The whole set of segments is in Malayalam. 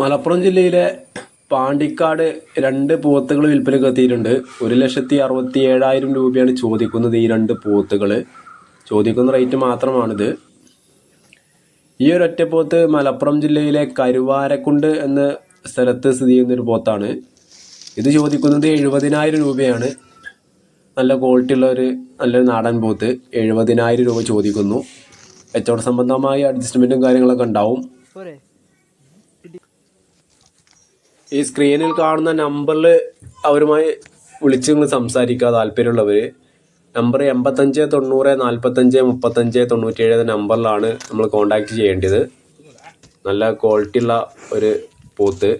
മലപ്പുറം ജില്ലയിലെ പാണ്ടിക്കാട് രണ്ട് പോത്തുകൾ വിൽപ്പനയ്ക്ക് എത്തിയിട്ടുണ്ട്. ഒരു ലക്ഷത്തി അറുപത്തി ഏഴായിരം രൂപയാണ് ചോദിക്കുന്നത് ഈ രണ്ട് പോത്തുകൾ ചോദിക്കുന്ന റേറ്റ് മാത്രമാണിത്. ഈ ഒരു ഒറ്റപ്പോത്ത് മലപ്പുറം ജില്ലയിലെ കരുവാരക്കുണ്ട് എന്ന സ്ഥലത്ത് സ്ഥിതി ചെയ്യുന്നൊരു പോത്താണ്. ഇത് ചോദിക്കുന്നത് എഴുപതിനായിരം രൂപയാണ്. നല്ല ക്വാളിറ്റി ഉള്ള ഒരു നല്ലൊരു നാടൻ പോത്ത്. എഴുപതിനായിരം രൂപ ചോദിക്കുന്നു. കച്ചവട സംബന്ധമായ അഡ്ജസ്റ്റ്മെന്റും കാര്യങ്ങളൊക്കെ ഉണ്ടാവും. ഈ സ്ക്രീനിൽ കാണുന്ന നമ്പറിൽ അവരുമായി വിളിച്ച് നിങ്ങൾ സംസാരിക്കുക താല്പര്യമുള്ളവർ നമ്പർ എൺപത്തഞ്ച് തൊണ്ണൂറ് നാൽപ്പത്തഞ്ച് മുപ്പത്തഞ്ച് തൊണ്ണൂറ്റേഴ് എന്ന നമ്പറിലാണ് നമ്മൾ കോൺടാക്റ്റ് ചെയ്യേണ്ടത്. നല്ല ക്വാളിറ്റി ഉള്ള ഒരു പോത്ത്.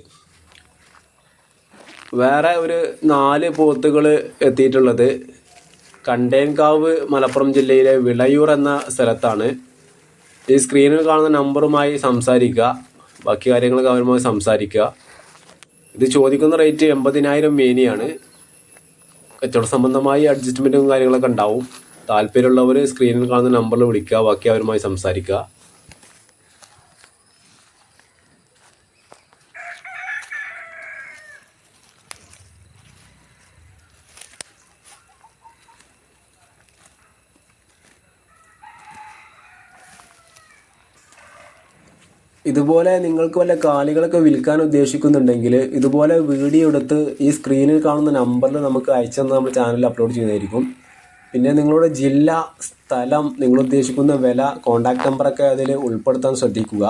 വേറെ ഒരു നാല് പോത്തുകൾ എത്തിയിട്ടുള്ളത് കണ്ടേൻകാവ് മലപ്പുറം ജില്ലയിലെ വിളയൂർ എന്ന സ്ഥലത്താണ്. ഈ സ്ക്രീനിൽ കാണുന്ന നമ്പറുമായി സംസാരിക്കുക. ബാക്കി കാര്യങ്ങളൊക്കെ അവരുമായി സംസാരിക്കുക. ഇത് ചോദിക്കുന്ന റേറ്റ് എൺപതിനായിരം മേനിയാണ്. കച്ചവട സംബന്ധമായി അഡ്ജസ്റ്റ്മെന്റും കാര്യങ്ങളൊക്കെ ഉണ്ടാവും. താല്പര്യമുള്ളവർ സ്ക്രീനിൽ കാണുന്ന നമ്പറിൽ വിളിക്കുക. ബാക്കി അവരുമായി സംസാരിക്കുക. ഇതുപോലെ നിങ്ങൾക്ക് വല്ല കാലികളൊക്കെ വിൽക്കാൻ ഉദ്ദേശിക്കുന്നുണ്ടെങ്കിൽ ഇതുപോലെ വീഡിയോ എടുത്ത് ഈ സ്ക്രീനിൽ കാണുന്ന നമ്പറിൽ നമുക്ക് അയച്ചെന്ന് നമ്മൾ ചാനലിൽ അപ്ലോഡ് ചെയ്തായിരിക്കും. പിന്നെ നിങ്ങളുടെ ജില്ല സ്ഥലം നിങ്ങൾ ഉദ്ദേശിക്കുന്ന വില കോൺടാക്റ്റ് നമ്പറൊക്കെ അതിൽ ഉൾപ്പെടുത്താൻ ശ്രദ്ധിക്കുക.